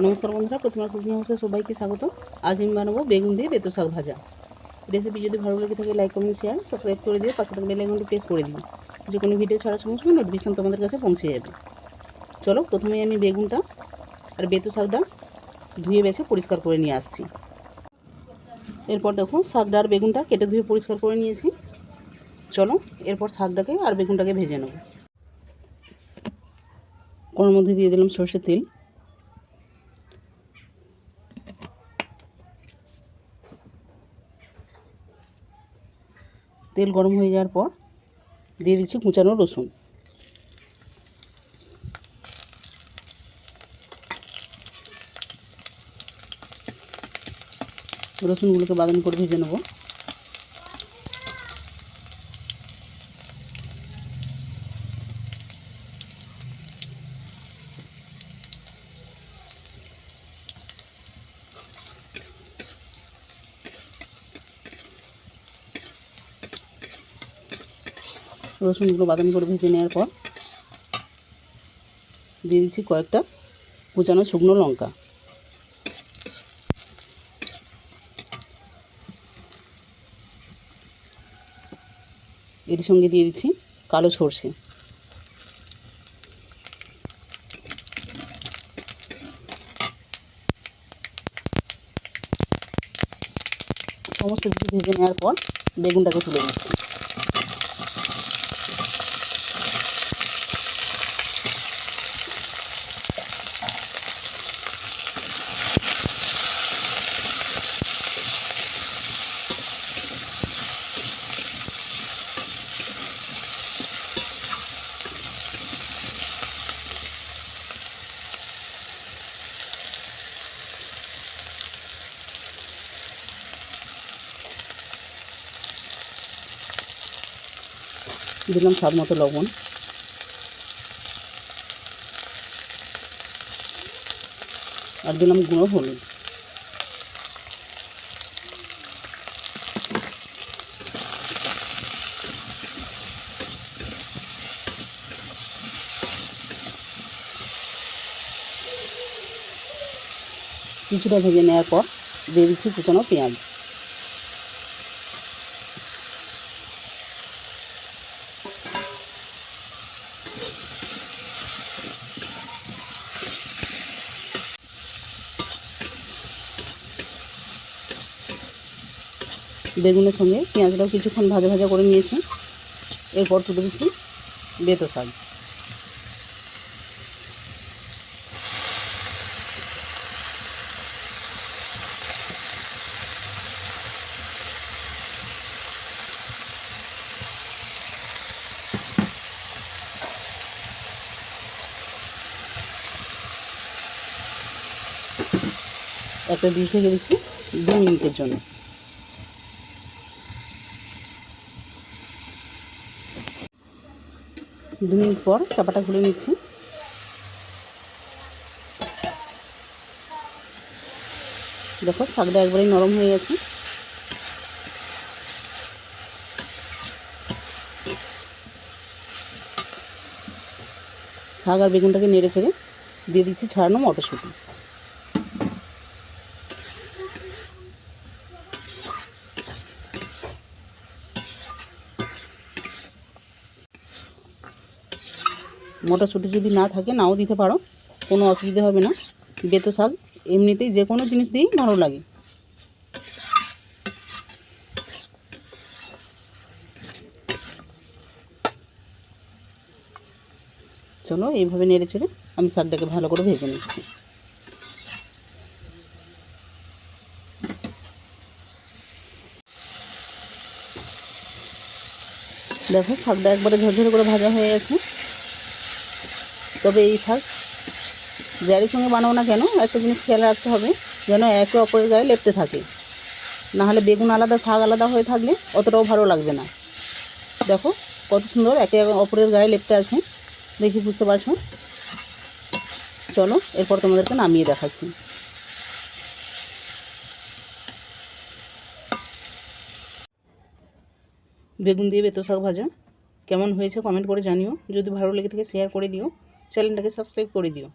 নমস্কার বন্ধুরা, প্রথমে কুকিং হাউসে সবাইকে স্বাগত। আজ আমি বানাবো বেগুন দিয়ে বেতো শাক ভাজা। রেসিপি যদি ভালো লেগে থাকে লাইক কমেন্ট শেয়ার সাবস্ক্রাইব করে দিও, পাশে থাকা বেল আইকনটি প্রেস করে দিও। যে কোনো ভিডিও ছাড়ার সঙ্গে সঙ্গে নোটিফিকেশন তোমাদের কাছে পৌঁছে যাবে। চলো প্রথমে আমি বেগুনটা আর বেতো শাকটা ধুয়ে বেছে পরিষ্কার করে নিয়ে আসছি। এরপর দেখো, শাকটা আর বেগুনটা কেটে ধুয়ে পরিষ্কার করে নিয়েছি। চলো, এরপর শাকটাকে আর বেগুনটাকে ভেজে নেব। ওর মধ্যে দিয়ে দিলাম সর্ষের তেল। তেল গরম হয়ে যাওয়ার পর দিয়ে দিচ্ছি কুচানো রসুন। রসুনগুলোকে বাদামি করে ভেজে নেব। রসুনগুলো বাদামি করে ভেজে নেওয়ার পর দিয়ে দিচ্ছি কয়েকটা কুচানো শুকনো লঙ্কা। এর সঙ্গে দিয়ে দিচ্ছি কালো সর্ষে। সমস্ত কিছু ভেজে নেওয়ার পর বেগুনটাকে তুলে দিচ্ছি দিলাম স্বাদ মতো লবণ। আর দিলাম গুঁড়ো হলুদ। কিছুটা ভেজে নেওয়ার পর দিয়ে দিচ্ছি কুচানো পেঁয়াজ। বেগুনের সঙ্গে পেঁয়াজটাও কিছুক্ষণ ভাজা ভাজা করে নিয়েছি। এরপর তুলে দিচ্ছি বেতো শাক। একটা ঢেকে দিচ্ছি দু মিনিটের জন্য। দু মিনিট পর চাপাটা খুলে নিচ্ছি। দেখো শাকটা একবারেই নরম হয়ে গেছে। শাক আর বেগুনটাকে নেড়ে ছেড়ে দিয়ে দিচ্ছি ছাড়ানো মটরশুঁটি। মটরশুঁটি যদি না থাকে, নাও দিতে পারো, কোনো অসুবিধা হবে না। বেতো শাক, এমনিতেই যে কোনো জিনিস দিয়েই ভালো লাগে। চলো, এইভাবে নেড়ে চেড়ে আমি শাকটাকে ভালো করে ভেজে নিচ্ছি। দেখো, শাকটা একবারে ঝরঝরে করে ভাজা হয়ে গেছে। তবে এই শাক যারই সঙ্গে বানাবো না কেন, একটা জিনিস খেয়াল রাখতে হবে, যেন একে অপরের গায়ে লেপতে থাকে। নাহলে বেগুন আলাদা, শাক আলাদা হয়ে থাকলে অতটাও ভালো লাগবে না। দেখো, কত সুন্দর একে অপরের গায়ে লেপতে আছে। দেখি, বুঝতে পারছ? চলো, এরপর তোমাদেরকে নামিয়ে দেখাচ্ছি। বেগুন দিয়ে বেতো শাক ভাজা, কেমন হয়েছে কমেন্ট করে জানিও। যদি ভালো লেগে থাকে শেয়ার করে দিও। চ্যানেলটাকে সাবস্ক্রাইব করে দিও।